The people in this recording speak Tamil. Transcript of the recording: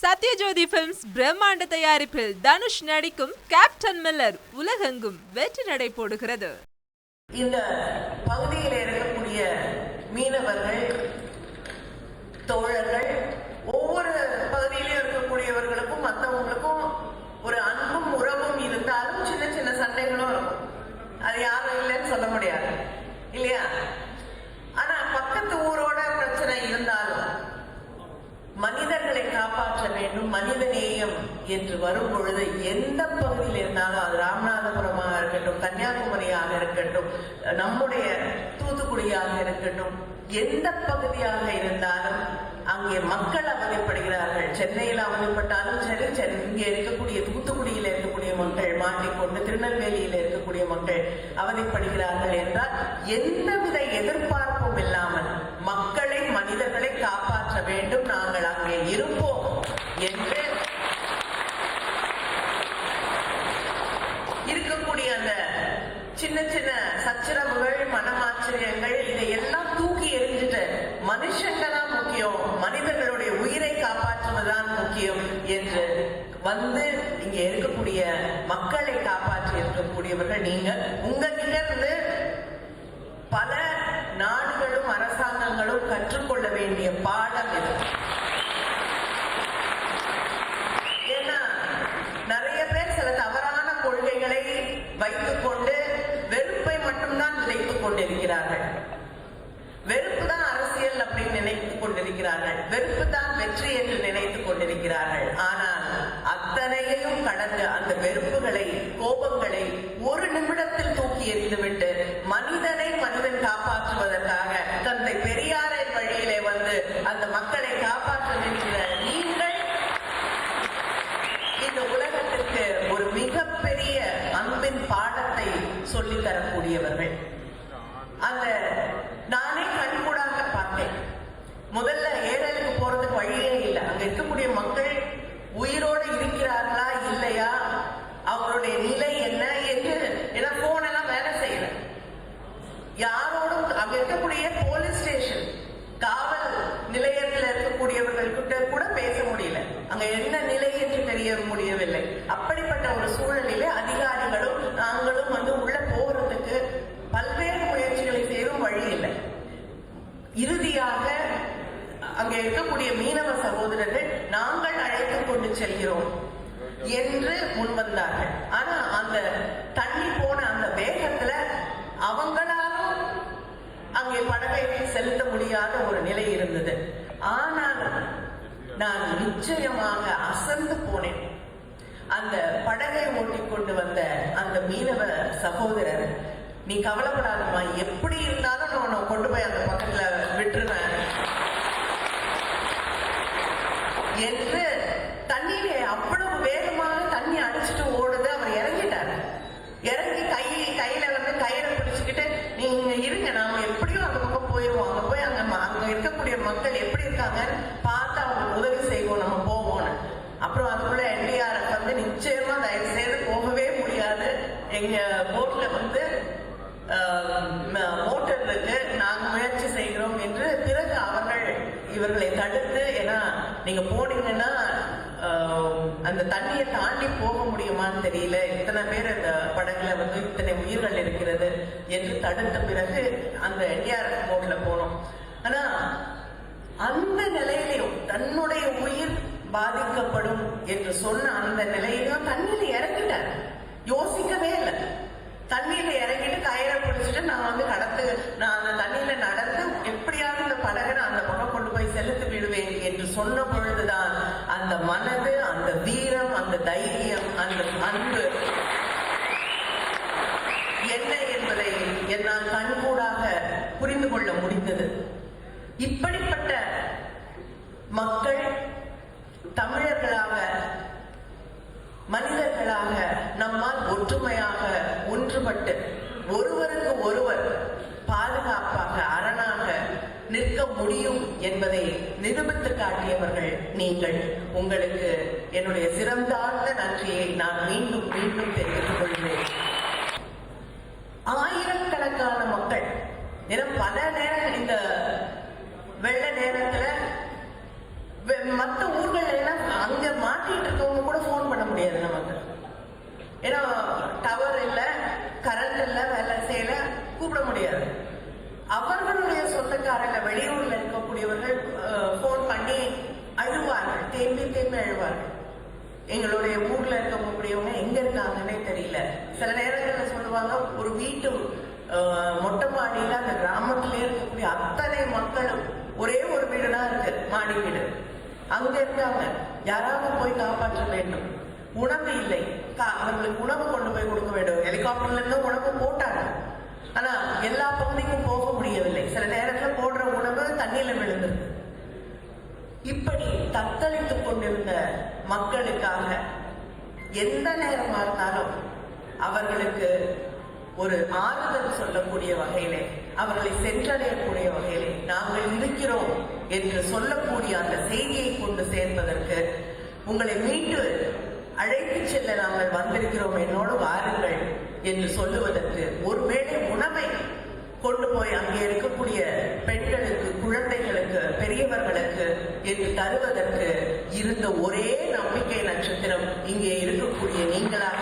சத்யஜோதி பிலிம்ஸ் பிரம்மாண்ட தயாரிப்பில் தனுஷ் நடிக்கும் கேப்டன் மில்லர் உலகெங்கும் வெற்றி நடை போடுகிறது. இந்த பகுதியில் இருக்கக்கூடிய மீனவர்கள் தோழர்கள் ஒவ்வொரு பகுதியிலும் இருக்கக்கூடியவர்களுக்கும் மற்றவங்களுக்கும் ஒரு அன்பும் உறவும் இருந்தாலும் சின்ன சின்ன சண்டைகளும் இருக்கும் அது யாரும் இல்லைன்னு சொல்ல முடியாது இல்லையா ஆனா பக்கத்து ஊரோட பிரச்சனை இருந்தாலும் மனிதர்களை காப்பாற்ற வேண்டும் மனித நேயம் என்று வரும் பொழுது எந்த பகுதியில் இருந்தாலும் அது ராமநாதபுரமாக இருக்கட்டும் கன்னியாகுமரியாக இருக்கட்டும் நம்முடைய தூத்துக்குடியாக இருக்கட்டும் எந்த பகுதியாக இருந்தாலும் அங்கே மக்கள் அவதிப்படுகிறார்கள். சென்னையில் அவதிப்பட்டாலும் சரி இங்கே இருக்கக்கூடிய தூத்துக்குடியில் இருக்கக்கூடிய மக்கள் மாட்டிக்கொண்டு திருநெல்வேலியில் இருக்கக்கூடிய மக்கள் அவதிப்படுகிறார்கள் என்றால் எந்தவித எதிர்பார்ப்பும் இல்லாமல் மக்களை மனிதர்களை காப்பாற்ற வேண்டும். நாங்கள் அங்கே இருப்போம் என்று இருக்கக்கூடிய அந்த சின்ன சின்ன சச்சரவுகள் மனமாச்சரியங்கள் இதையெல்லாம் தூக்கி எறிஞ்சிட்டு மனுஷங்க தான் முக்கியம். மனிதர்களுடைய உயிரை காப்பாற்றுவதுதான் முக்கியம் என்று வந்து இங்க இருக்கக்கூடிய மக்களை காப்பாற்றி இருக்கக்கூடியவர்கள் நீங்க. உங்ககிட்ட இருந்து பல கொண்டிருக்கிறார்கள். வெறுப்பு தான் அரசியல் அப்படின்னு நினைத்துக் கொண்டிருக்கிறார்கள். வெறுப்பு தான் வெற்றி என்று நினைத்துக் கொண்டிருக்கிறார்கள். ஆனால் அத்தனையையும் கடந்து அந்த வெறுப்புகளை கோபங்களை ஒரு நிமிடத்தில் தூக்கி எறிந்துவிட்டு மனிதனை மனிதன் காப்பாற்றுவதற்காக தந்தை பெரியாரை வழியிலே வந்து அந்த மக்களை காப்பாற்ற நிற்கிற நீங்கள் இந்த உலகத்திற்கு ஒரு மிகப்பெரிய அன்பின் பாடத்தை சொல்லித் தரக்கூடியவர்கள் அந்த நானே கண்கூடாக பார்த்தேன் முதல்ல ஏரலுக்கு போறதுக்கு வழியே இல்லை அங்க இருக்கக்கூடிய மக்கள் உயிரோடு இருக்கிறார்களா இல்லையா அவங்களுடைய நிலை என்ன என்று ஏன்னா போன் எல்லாம் வேலை செய்யல யாரோடும் அங்க இருக்கக்கூடிய போலீஸ் ஸ்டேஷன் காவல் நிலையத்தில் இருக்கக்கூடியவர்கள் கிட்ட கூட பேச முடியல அங்க என்ன நிலை என்று தெரிய முடியவில்லை அப்படிப்பட்ட ஒரு சூழலிலே அதிகாரிகளும் நாங்களும் வந்து உள்ள போகிறதுக்கு பல்வேறு முயற்சிகளை செய்யவும் வழி இல்லை இறுதியாக அங்கே இருக்கக்கூடிய மீனவ சகோதரர்கள் நாங்கள் அழைத்துக் கொண்டு செல்கிறோம் என்று முன்வந்தார்கள். ஆனா அந்த தண்ணி போன அந்த வேகத்துல அவங்களாலும் அங்கே படகை செலுத்த முடியாத ஒரு நிலை இருந்தது. ஆனால் நான் நிச்சயமாக அசந்து போனேன். அந்த படகை ஓட்டி கொண்டு வந்த அந்த மீனவ சகோதரர் நீ கவலைப்படாதம்மா எப்படி இருந்தாலும் நான் கொண்டு போய் அந்த பக்கத்துல விட்டுருவேன் என்று தண்ணியிலே அவ்வளவு வேகமாக தண்ணி அடிச்சுட்டு ஓடுது. அவர் இறங்கிட்டாரு. இறங்கி கை கையில வந்து கயிறை பிடிச்சுக்கிட்டு நீங்க இருங்க நாம எப்படியும் அந்த பக்கம் போயிடுவோம் அங்க போய் அங்க ம- அங்க இருக்கக்கூடிய மக்கள் எப்படி இருக்காங்கன்னு பார்த்து அவங்களுக்கு உதவி செய்வோம். நம்ம போவோம்னு. அப்புறம் அதுக்குள்ள என்டிஆர்எஃப் வந்து நிச்சயமா தயவு செய்து போகவே முடியாது. எங்க போட்ல வந்து மோட்டர் இருக்கு நாங்க முயற்சி செய்கிறோம் என்று பிறகு அவர்கள் இவர்களை தடுத்து ஏன்னா நீங்க போனீங்கன்னா ஆஹ், அந்த தண்ணியை தாண்டி போக முடியுமான்னு தெரியல. இத்தனை பேர் அந்த படகுல வந்து இத்தனை உயிர்கள் இருக்கிறது என்று தடுத்த பிறகு அந்த என்டிஆர்எஃப் போட்ல போனோம். ஆனா அந்த நிலையிலையும் தன்னுடைய உயிர் பாதிக்கப்படும் என்று சொன்ன அந்த நிலையிலும் தண்ணியில அந்த மனது அந்த வீரம் அந்த தைரியம் அந்த அன்பு என்ன என்பதை என்னால் கண்கூடாக புரிந்து கொள்ள முடிந்தது. இப்படிப்பட்ட மக்கள் தமிழர்களாக மனிதர்களாக நம்மால் ஒற்றுமையாக ஒன்றுபட்டு ஒருவர் நிற்க முடியும் என்பதை நிரூபித்து காட்டியவர்கள் நீங்கள். உங்களுக்கு என்னுடைய சிறந்தாழ்ந்த நன்றியை நான் மீண்டும் மீண்டும் தெரிவித்துக் கொள்கிறேன். ஆயிரக்கணக்கான மக்கள் ஏன்னா பல எங்களுடைய ஊர்ல இருக்கக்கூடியவங்க எங்க இருக்காங்கன்னே தெரியல. சில நேரங்களில் சொல்லுவாங்க ஒரு வீட்டு மொட்டை மாடியில அந்த கிராமத்திலே இருக்கக்கூடிய அத்தனை மக்களும் ஒரே ஒரு வீடு தான் இருக்கு மாடி வீடு. அங்க இருக்காங்க. யாராவது போய் காப்பாற்ற வேண்டும். உணவு இல்லை. அவர்களுக்கு உணவு கொண்டு போய் கொடுக்க வேண்டும். ஹெலிகாப்டர்ல இருந்து உணவு போட்டாங்க. ஆனா எல்லா பகுதிக்கும் போக முடியவில்லை. சில நேரத்துல கொண்டிருந்த மக்களுக்காக எந்த நேரமா இருந்தாலும் அவர்களுக்கு ஒரு ஆறுதல் சொல்லக்கூடிய வகையிலே அவர்களை சென்றடையக்கூடிய வகையிலே நாங்கள் இருக்கிறோம் என்று சொல்லக்கூடிய அந்த செய்தியை கொண்டு சேர்ப்பதற்கு உங்களை மீட்டு அழைத்து செல்ல நாங்கள் வந்திருக்கிறோம். என்னோடு வாருங்கள் என்று சொல்லுவதற்கு ஒருவேளை உணவை கொண்டு போய் அங்கே இருக்கக்கூடிய பெண்களுக்கு குழந்தைகளுக்கு பெரியவர்களுக்கு என்று தருவதற்கு இருந்த ஒரே நம்பிக்கை நட்சத்திரம் இங்கே இருக்கக்கூடிய நீங்களாக